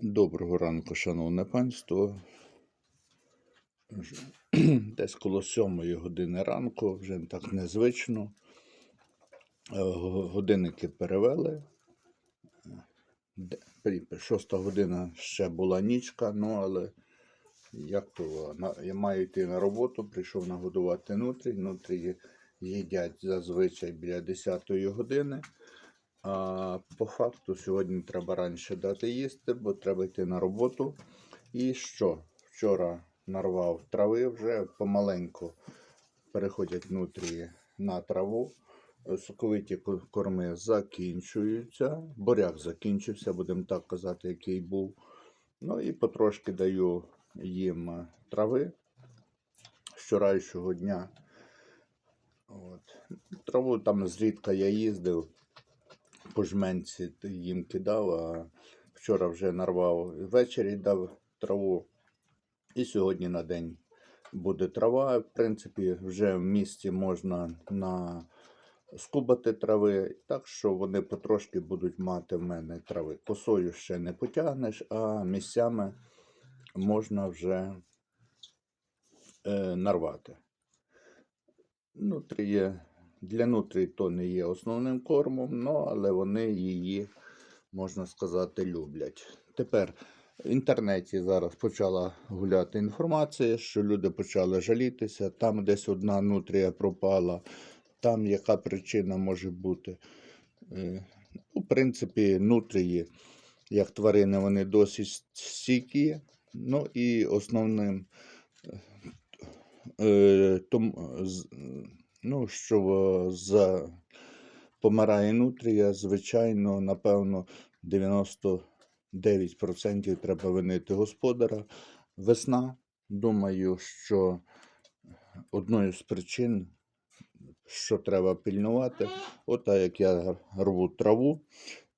Доброго ранку, шановне панство. Десь коло сьомої години ранку, вже так незвично. Е, Годинники перевели. Шоста година ще була нічка, ну але як то я маю йти на роботу, прийшов нагодувати нутрі. Нутрі їдять зазвичай біля 10 години. А по факту сьогодні треба раніше дати їсти, бо треба йти на роботу. І що? Вчора нарвав трави, вже помаленьку переходять внутрі на траву. Соковиті корми закінчуються. Буряк закінчився, будемо так казати, який був. Ну і потрошки даю їм трави з вчорашнього дня. От. Траву там зрідка я їздив по жменці їм кидав, а вчора вже нарвав ввечері дав траву. І сьогодні на день буде трава. В принципі, вже в місті можна на скубати трави, так що вони потрошки будуть мати в мене трави. Косою ще не потягнеш, а місцями можна вже е, нарвати. Нутрі є, для нутрій то не є основним кормом, ну, але вони її, можна сказати, люблять. Тепер в інтернеті зараз почала гуляти інформація, що люди почали жалітися, там десь одна нутрія пропала, там яка причина може бути. Е, ну, В принципі, нутрії, як тварини, вони досить стійкі. Ну і основним е, з- ну, що е, за помирає нутрія, звичайно, напевно, 99% треба винити господара. Весна, думаю, що одною з причин, що треба пільнувати, от так як я рву траву,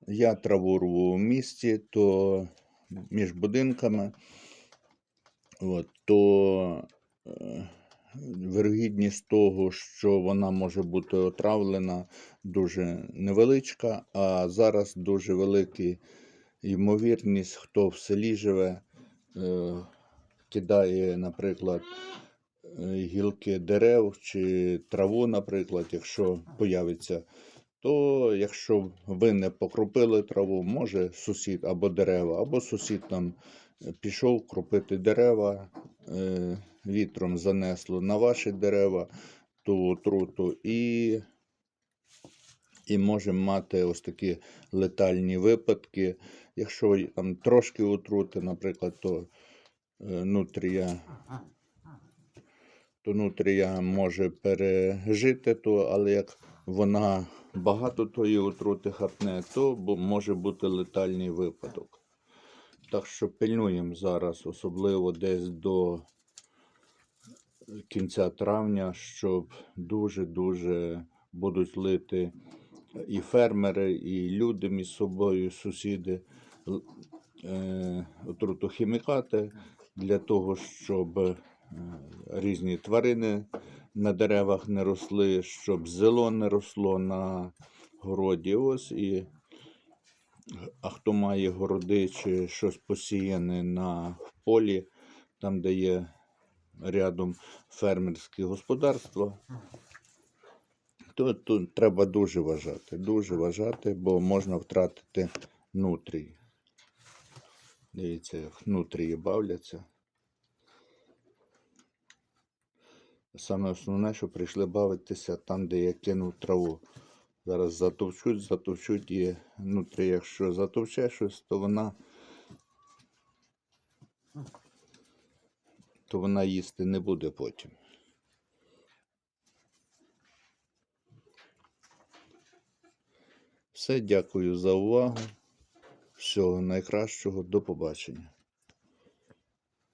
я траву рву в місті, то між будинками, от, то е, вирогідність того, що вона може бути отравлена, дуже невеличка, а зараз дуже велика ймовірність, хто в селі живе, е, кидає, наприклад, е, гілки дерев чи траву, наприклад, якщо появиться, то якщо ви не покропили траву, може сусід або дерева, або сусід там пішов кропити дерева, е, вітром занесло на ваші дерева ту отруту і, і можемо мати ось такі летальні випадки. Якщо там трошки отрути, наприклад, то е, нутрія то нутрія може пережити то, але як вона багато тої отрути хапне, то може бути летальний випадок. Так що пильнуємо зараз, особливо десь до кінця травня, щоб дуже-дуже будуть лити і фермери, і люди між собою, сусіди, е, отрутохімікати для того, щоб е, різні тварини на деревах не росли, щоб зело не росло на городі. Ось і а хто має городи чи щось посіяне на полі, там, де є рядом фермерські господарства, то тут треба дуже вважати, дуже вважати, бо можна втратити нутрій. Дивіться, як нутрії бавляться. Саме основне, що прийшли бавитися там, де я кинув траву. Зараз затовчуть, затовчуть і нутрі, якщо затовче щось, то вона. То вона їсти не буде потім. Все, дякую за увагу. Всього найкращого, до побачення.